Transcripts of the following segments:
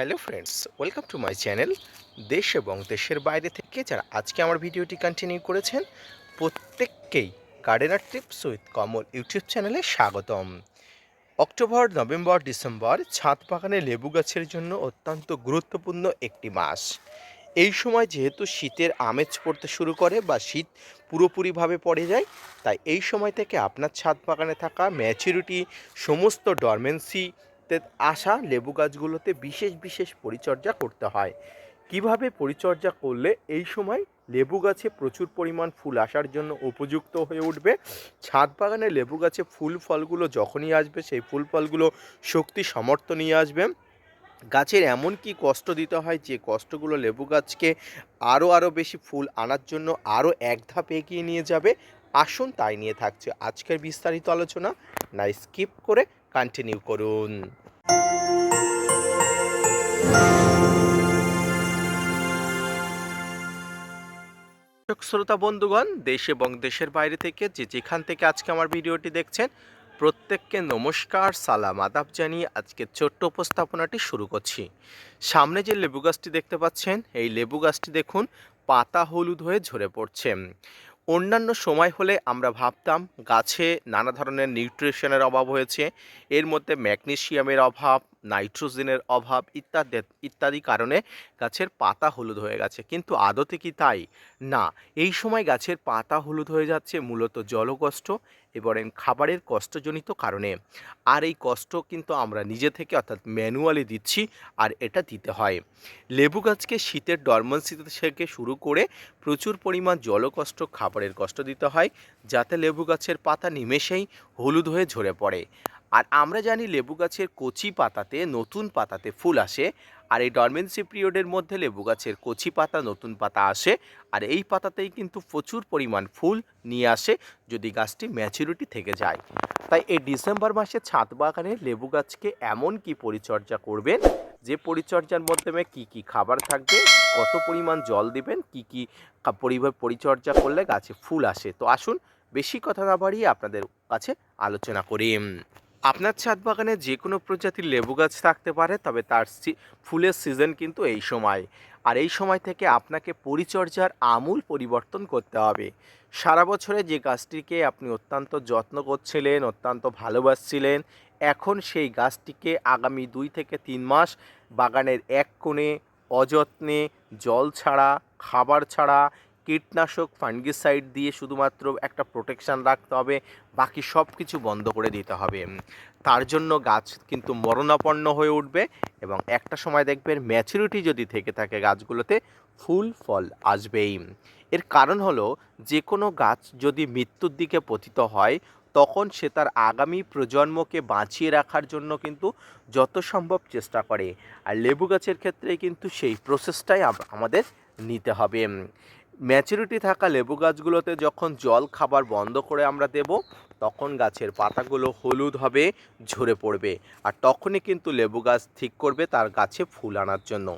Hello friends, welcome to my channel দেশ এবং দেশের বাইরে থেকে যারা আজকে আমার ভিডিওটি কন্টিনিউ করেছেন, প্রত্যেককেই gardener trips with Kamal YouTube চ্যানেলে স্বাগতম। অক্টোবর, নভেম্বর, ডিসেম্বর ছাদ বাগানে লেবু গাছের জন্য অত্যন্ত গুরুত্বপূর্ণ একটি মাস। এই সময় যেহেতু শীতের আমেজ পড়তে শুরু করে বা শীত পুরোপুরিভাবে পড়ে যায়, তাই এই সময় থেকে আপনার ছাদ বাগানে থাকা ম্যাচুরিটি সমস্ত ডরমেন্সিতে আসা লেবু গাছগুলোতে বিশেষ বিশেষ পরিচর্যা করতে হয়। কীভাবে পরিচর্যা করলে এই সময় লেবু গাছে প্রচুর পরিমাণ ফুল আসার জন্য উপযুক্ত হয়ে উঠবে? ছাদ বাগানে লেবু গাছে ফুল ফলগুলো যখনই আসবে, সেই ফুল ফলগুলো শক্তি সমর্থ নিয়ে আসবে। গাছের এমন কি কষ্ট দিতে হয় যে কষ্টগুলো লেবু গাছকে আরও আরও বেশি ফুল আনার জন্য আরও এক ধাপ এগিয়ে নিয়ে যাবে? আসুন তাই নিয়ে থাকছে আজকের বিস্তারিত আলোচনা। না স্কিপ করে কন্টিনিউ করুন। শ্রোতা, বন্ধুগণ, দেশ এবং দেশের বাইরে থেকে যে যেখান থেকে আজকে আমার ভিডিওটি দেখছেন, প্রত্যেককে নমস্কার, সালাম, আদাব জানিয়ে আজকে ছোট্ট উপস্থাপনাটি শুরু করছি। সামনে যে লেবু গাছটি দেখতে পাচ্ছেন, এই লেবু গাছটি দেখুন, পাতা হলুদ হয়ে ঝরে পড়ছে। অন্যান্য সময় হলে আমরা ভাবতাম গাছে নানা ধরনের নিউট্রিশনের অভাব হয়েছে। এর মধ্যে ম্যাগনেশিয়ামের অভাব, নাইট্রোজেনের অভাব ইত্যাদি ইত্যাদি কারণে গাছের পাতা হলুদ হয়ে গেছে। কিন্তু আদতে কি তাই? না, এই সময় গাছের পাতা হলুদ হয়ে যাচ্ছে, মূলত জলকষ্ট। এবারে খাবারের কষ্টজনিত কারণে। আর এই কষ্ট কিন্তু আমরা নিজে থেকে অর্থাৎ ম্যানুয়ালি দিচ্ছি আর এটা দিতে হয়। লেবু গাছকে শীতের ডরমেন্সি থেকে শুরু করে প্রচুর পরিমাণ জলকষ্ট খাবারের কষ্ট দিতে হয়, যাতে লেবু গাছের পাতা নিমেষেই হলুদ হয়ে ঝরে পড়ে। আর আমরা জানি লেবু গাছের কচি পাতাতে, নতুন পাতাতে ফুল আসে। আর এই ডরমেন্সি পিরিয়ডের মধ্যে লেবু গাছের কচি পাতা, নতুন পাতা আসে। আর এই পাতাতেই কিন্তু প্রচুর পরিমাণ ফুল নিয়ে আসে যদি গাছটি ম্যাচুরিটি থেকে যায়। তাই এই ডিসেম্বর মাসে ছাদ বাগানে লেবু গাছকে এমন কি পরিচর্যা করবেন? যে পরিচর্যার মাধ্যমে কি কি খাবার থাকবে? কত পরিমাণ জল দিবেন? কি কি পরিচর্যা করলে গাছে ফুল আসে? তো আসুন, বেশি কথা না বাড়িয়ে আপনাদের কাছে আলোচনা করি। আপনার ছাদ বাগানে যে কোনো প্রজাতির লেবু গাছ থাকতে পারে, তবে তার ফুলের সিজন কিন্তু এই সময়। আর এই সময় থেকে আপনাকে পরিচর্যার আমূল পরিবর্তন করতে হবে। সারা বছরে যে গাছটিকে আপনি অত্যন্ত যত্ন করছিলেন, অত্যন্ত ভালোবাসছিলেন, এখন সেই গাছটিকে আগামী দুই থেকে তিন মাস বাগানের এক কোণে, অযত্নে, জল ছাড়া, খাবার ছাড়া কীটনাশক, ফাঙ্গিসাইড দিয়ে শুধুমাত্র একটা প্রোটেকশান রাখতে হবে, বাকি সব কিছু বন্ধ করে দিতে হবে। তার জন্য গাছ কিন্তু মরণাপন্ন হয়ে উঠবে এবং একটা সময় দেখবেন ম্যাচুরিটি যদি থেকে থাকে গাছগুলোতে, ফুল, ফল আসবেই। এর কারণ হলো যে কোনো গাছ যদি মৃত্যুর দিকে পতিত হয়, তখন সে তার আগামী প্রজন্মকে বাঁচিয়ে রাখার জন্য কিন্তু যত সম্ভব চেষ্টা করে। আর লেবু গাছের ক্ষেত্রে কিন্তু সেই প্রসেসটাই আমাদের নিতে হবে। ম্যাচুরিটি থাকা লেবু গাছগুলোতে যখন জল খাবার বন্ধ করে আমরা দেব, তখন গাছের পাতাগুলো হলুদ হবে, ঝরে পড়বে। আর তখনই কিন্তু লেবু গাছ ঠিক করবে তার গাছে ফুল আনার জন্য।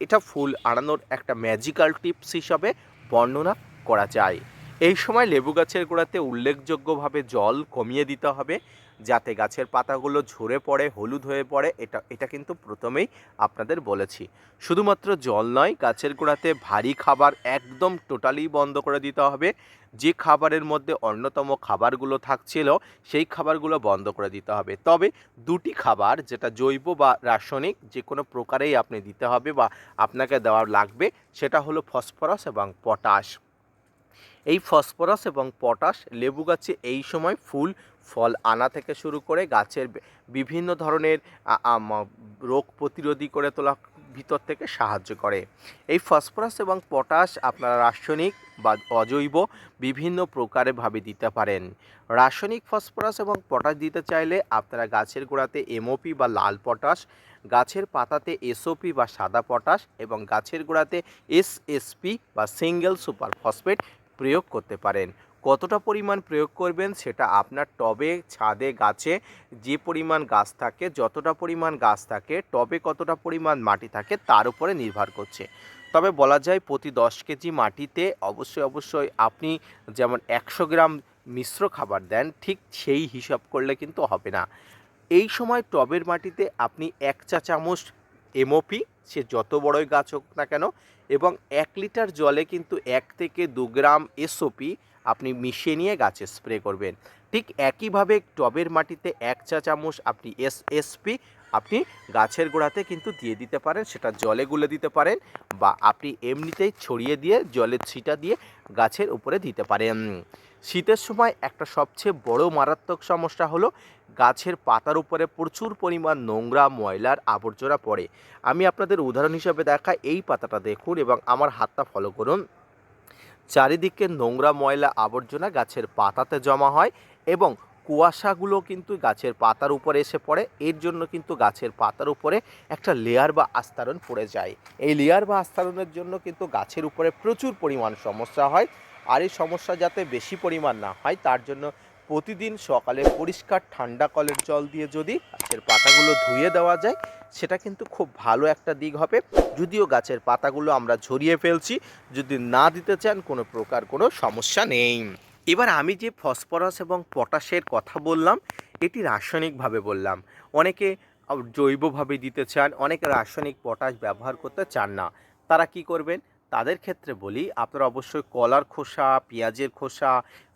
এটা ফুল আনানোর একটা ম্যাজিক্যাল টিপস হিসাবে বর্ণনা করা যায়। এই সময় লেবু গাছের গোড়াতে উল্লেখযোগ্যভাবে জল কমিয়ে দিতে হবে। যাতে গাছের পাতাগুলো ঝরে পড়ে, হলুদ হয়ে পড়ে, এটা এটা কিন্তু প্রথমেই আপনাদের বলেছি। শুধুমাত্র জল নয়, গাছের গোড়াতে ভারী খাবার একদম টোটালি বন্ধ করে দিতে হবে। যে খাবারের মধ্যে অন্যতম খাবারগুলো থাকছিল, সেই খাবারগুলো বন্ধ করে দিতে হবে। তবে দুটি খাবার, যেটা জৈব বা রাসায়নিক, যে কোনো প্রকারেই আপনি দিতে হবে বা আপনাকে দেওয়া লাগবে, সেটা হলো ফসফরাস এবং পটাশ। এই ফসফরাস এবং পটাশ লেবু গাছে এই সময় ফুল, ফল আনা থেকে শুরু করে গাছের বিভিন্ন ধরনের রোগ প্রতিরোধী করে তোলা ভিতর থেকে সাহায্য করে। এই ফসফরাস এবং পটাশ আপনারা রাসায়নিক বা অজৈব বিভিন্ন প্রকারে ভাবে দিতে পারেন। রাসায়নিক ফসফরাস এবং পটাশ দিতে চাইলে আপনারা গাছের গোড়াতে এমওপি বা লাল পটাশ, গাছের পাতাতে এসওপি বা সাদা পটাশ এবং গাছের গোড়াতে এসএসপি বা সিঙ্গেল সুপার ফসফেট প্রয়োগ করতে পারেন। কতটা পরিমাণ প্রয়োগ করবেন সেটা আপনার টবে, ছাদে, গাছে যে পরিমাণ গাছ থাকে, যতটা পরিমাণ গাছ থাকে, টবে কতটা পরিমাণ মাটি থাকে তার উপরে নির্ভর করছে। তবে বলা যায় প্রতি দশ কেজি মাটিতে অবশ্যই অবশ্যই আপনি যেমন একশো গ্রাম মিশ্র খাবার দেন, ঠিক সেই হিসাব করলে কিন্তু হবে না। এই সময় টবের মাটিতে আপনি এক চা চামচ এমওপি, সে যত বড়ই গাছ হোক না কেন এবং এক লিটার জলে কিন্তু এক থেকে দু গ্রাম এসওপি আপনি মিশিয়ে নিয়ে গাছে স্প্রে করবেন। ঠিক একইভাবে টবের মাটিতে এক চা চামচ আপনি এস এসপি আপনি গাছের গোড়াতে কিন্তু দিয়ে দিতে পারেন, সেটা জলে গুলে দিতে পারেন বা আপনি এমনিতেই ছড়িয়ে দিয়ে জলের ছিটা দিয়ে গাছের উপরে দিতে পারেন। শীতের সময় একটা সবচেয়ে বড় মারাত্মক সমস্যা হলো গাছের পাতার উপরে প্রচুর পরিমাণ নোংরা ময়লার আবর্জনা পড়ে। আমি আপনাদের উদাহরণ হিসাবে দেখা এই পাতাটা দেখুন এবং আমার হাতটা ফলো করুন। চারিদিকে নোংরা ময়লা আবর্জনা গাছের পাতাতে জমা হয় এবং কুয়াশাগুলো কিন্তু গাছের পাতার উপরে এসে পড়ে। এর জন্য কিন্তু গাছের পাতার উপরে একটা লেয়ার বা আস্তরণ পড়ে যায়। এই লেয়ার বা আস্তরণের জন্য কিন্তু গাছের উপরে প্রচুর পরিমাণ সমস্যা হয়। আর এই সমস্যা যাতে বেশি পরিমাণ না হয়, তার জন্য প্রতিদিন সকালে পরিষ্কার ঠান্ডা কলের জল দিয়ে যদি গাছের পাতাগুলো ধুয়ে দেওয়া যায়, সেটা কিন্তু খুব ভালো একটা দিক হবে। যদিও গাছের পাতাগুলো আমরা ঝরিয়ে ফেলছি, যদি না দিতে চান, কোনো প্রকার কোনো সমস্যা নেই। এবার আমি যে ফসফরাস এবং পটাশের কথা বললাম, এটি রাসায়নিকভাবে বললাম। অনেকে জৈবভাবে দিতে চান, অনেকে রাসায়নিক পটাশ ব্যবহার করতে চান না। তারা কি করবেন? তাদের ক্ষেত্রে বলি, আপনারা অবশ্যই কলার খোসা, পেঁয়াজের খোসা,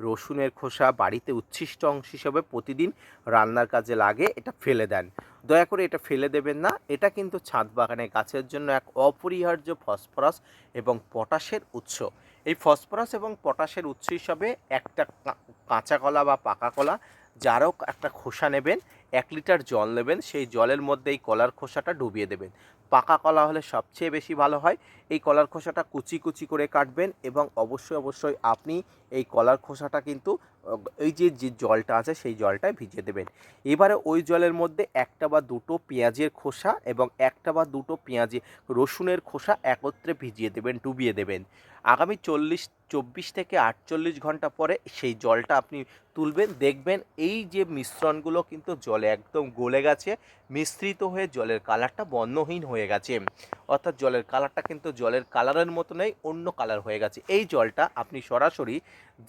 রসুনের খোসা বাড়িতে উচ্ছিষ্ট অংশ হিসেবে প্রতিদিন রান্নার কাজে লাগে, এটা ফেলে দেন। দয়া করে এটা ফেলে দেবেন না, এটা কিন্তু ছাদ বাগানে গাছের জন্য এক অপরিহার্য ফসফরাস এবং পটাশের উৎস। এই ফসফরাস এবং পটাশের উৎস হিসাবে একটা কাঁচা কলা বা পাকা কলা যারও একটা খোসা নেবেন, এক লিটার জল নেবেন, সেই জলের মধ্যে এই কলার খোসাটা ডুবিয়ে দেবেন। পাকা কলা হলে সবচেয়ে বেশি ভালো হয়। এই কলার খোসাটা কুচি কুচি করে কাটবেন এবং অবশ্যই অবশ্যই আপনি এই কলার খোসাটা কিন্তু এই যে যে জলটা আছে সেই জলটায় ভিজিয়ে দেবেন। এবারে ওই জলের মধ্যে একটা বা দুটো পেঁয়াজের খোসা এবং একটা বা দুটো পেঁয়াজে রসুনের খোসা একত্রে ভিজিয়ে দেবেন, ডুবিয়ে দেবেন। আগামী চল্লিশ, চব্বিশ থেকে আটচল্লিশ ঘণ্টা পরে সেই জলটা আপনি তুলবেন, দেখবেন এই যে মিশ্রণগুলো কিন্তু জলে একদম গলে গেছে, মিশ্রিত হয়ে জলের কালারটা বর্ণহীন হয়ে গেছে। অর্থাৎ জলের কালারটা কিন্তু জলের কালারের মতো নেই, অন্য কালার হয়ে গেছে। এই জলটা আপনি সরাসরি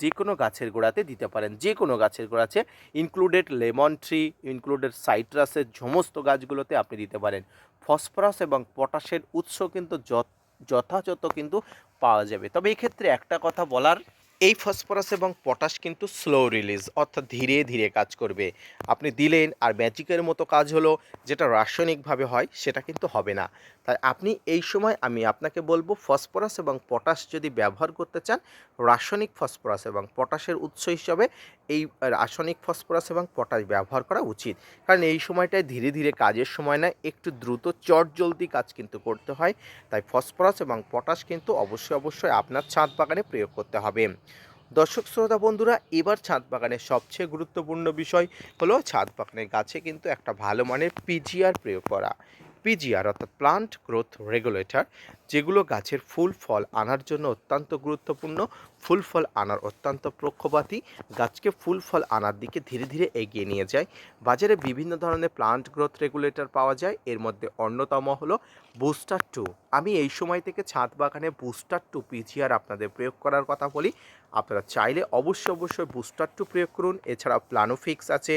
যে কোনো গাছের গোড়াতে দিতে পারেন। যে কোনো গাছের গোড়াতে ইনক্লুডেড লেমন ট্রি ইনক্লুডেড সাইট্রাসের সমস্ত গাছগুলোতে আপনি দিতে পারেন। ফসফরাস এবং পটাশের উৎস কিন্তু যথাযথ কিন্তু পাওয়া যাবে। তবে এক্ষেত্রে একটা কথা বলার, এই ফসফরাস এবং পটাশ কিন্তু স্লো রিলিজ অর্থাৎ ধীরে ধীরে কাজ করবে। আপনি দিলেন আর ম্যাজিকের মতো কাজ হলো, যেটা রাসায়নিকভাবে হয়, সেটা কিন্তু হবে না। তাই আপনি এই সময় আমি আপনাকে বলব ফসফরাস এবং পটাশ যদি ব্যবহার করতে চান, রাসায়নিক ফসফরাস এবং পটাশের উৎস হিসাবে এই রাসায়নিক ফসফরাস এবং পটাশ ব্যবহার করা উচিত। কারণ এই সময়টায় ধীরে ধীরে কাজের সময় না একটু দ্রুত চট জলদি কাজ কিন্তু করতে হয়। তাই ফসফরাস এবং পটাশ কিন্তু অবশ্যই অবশ্যই আপনার ছাদ বাগানে প্রয়োগ করতে হবে। দর্শক, শ্রোতা, বন্ধুরা, এবার ছাদ বাগানের সবচেয়ে গুরুত্বপূর্ণ বিষয় হলো ছাদ বাগানের গাছে কিন্তু একটা ভালো মানের পিজিআর প্রয়োগ করা। পিজিআর অর্থাৎ প্লান্ট গ্রোথ রেগুলেটর যেগুলো গাছের ফুল, ফল আনার জন্য অত্যন্ত গুরুত্বপূর্ণ। ফুল, ফল আনার অত্যন্ত পক্ষপাতী। গাছকে ফুল, ফল আনার দিকে ধীরে ধীরে এগিয়ে নিয়ে যায়। বাজারে বিভিন্ন ধরনের প্লান্ট গ্রোথ রেগুলেটর পাওয়া যায়। এর মধ্যে অন্যতম হলো বুস্টার টু আমি এই সময় থেকে ছাদ বাগানে বুস্টার টু পিজিআর আপনাদের প্রয়োগ করার কথা বলি। আপনারা চাইলে অবশ্যই অবশ্যই বুস্টার টু প্রয়োগ করুন। এছাড়া প্লানোফিক্স আছে।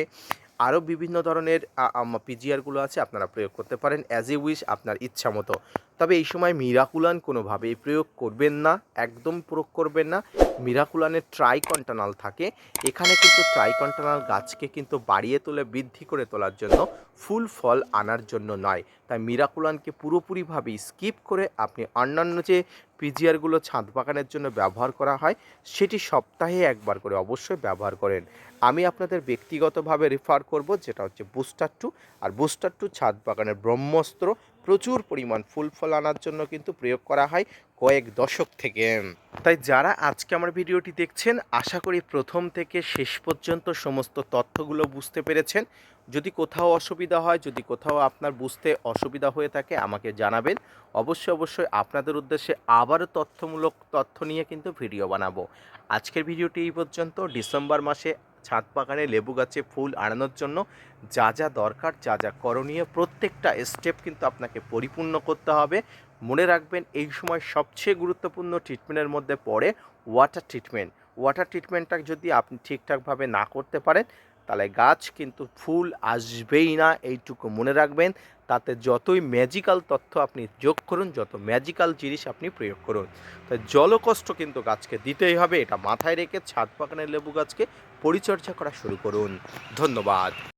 আরও বিভিন্ন ধরনের পিজিআরগুলো আছে, আপনারা প্রয়োগ করতে পারেন অ্যাজ এ উইশ আপনার ইচ্ছা মতো। তবে এই সময় মিরাকুলান কোনোভাবেই প্রয়োগ করবেন না, একদম প্রয়োগ করবেন না। মিরাকুলানের ট্রাইকন্টানাল থাকে, এখানে কিন্তু ট্রাইকন্টানাল গাছকে কিন্তু বাড়িয়ে তোলে, বৃদ্ধি করে তোলার জন্য ফুল ফল আনার জন্য নয়। তাই মিরাকুলানকে পুরোপুরিভাবেই স্কিপ করে আপনি অন্যান্য যে পিজিআরগুলো ছাদ বাগানের জন্য ব্যবহার করা হয়, সেটি সপ্তাহে একবার করে অবশ্যই ব্যবহার করেন। আমি আপনাদের ব্যক্তিগতভাবে রেফার করব, যেটা হচ্ছে বুস্টার টু আর বুস্টার টু ছাদ বাগানের ব্রহ্মস্ত্র প্রচুর পরিমাণ ফুল ফল আনার জন্য কিন্তু প্রয়োগ করা হয় কয়েক দশক থেকে। তাই যারা আজকে আমার ভিডিওটি দেখছেন, আশা করি প্রথম থেকে শেষ পর্যন্ত সমস্ত তথ্যগুলো বুঝতে পেরেছেন। যদি কোথাও অসুবিধা হয়, যদি কোথাও আপনার বুঝতে অসুবিধা হয়ে থাকে, আমাকে জানাবেন। অবশ্যই অবশ্যই আপনাদের উদ্দেশ্যে আবারও তথ্যমূলক তথ্য নিয়ে কিন্তু ভিডিও বানাবো। আজকের ভিডিওটি এই পর্যন্ত। ডিসেম্বর মাসে ছাদ বাগানে লেবু গাছে ফুল আনানোর জন্য যা যা দরকার, যা যা করণীয়, প্রত্যেকটা স্টেপ কিন্তু আপনাকে পরিপূর্ণ করতে হবে। মনে রাখবেন, এই সময় সবচেয়ে গুরুত্বপূর্ণ ট্রিটমেন্টের মধ্যে পড়ে ওয়াটার ট্রিটমেন্ট। ওয়াটার ট্রিটমেন্টটা যদি আপনি ঠিকঠাকভাবে না করতে পারেন তাহলে গাছ কিন্তু ফুল আসবেই না, এইটুকু মনে রাখবেন। তাতে যতই ম্যাজিক্যাল তথ্য আপনি যোগ করুন, যত ম্যাজিক্যাল জিনিস আপনি প্রয়োগ করুন। তাই জলকষ্ট কিন্তু গাছকে দিতেই হবে, এটা মাথায় রেখে ছাদ বাগানের লেবু গাছকে পরিচর্যা করা শুরু করুন। ধন্যবাদ।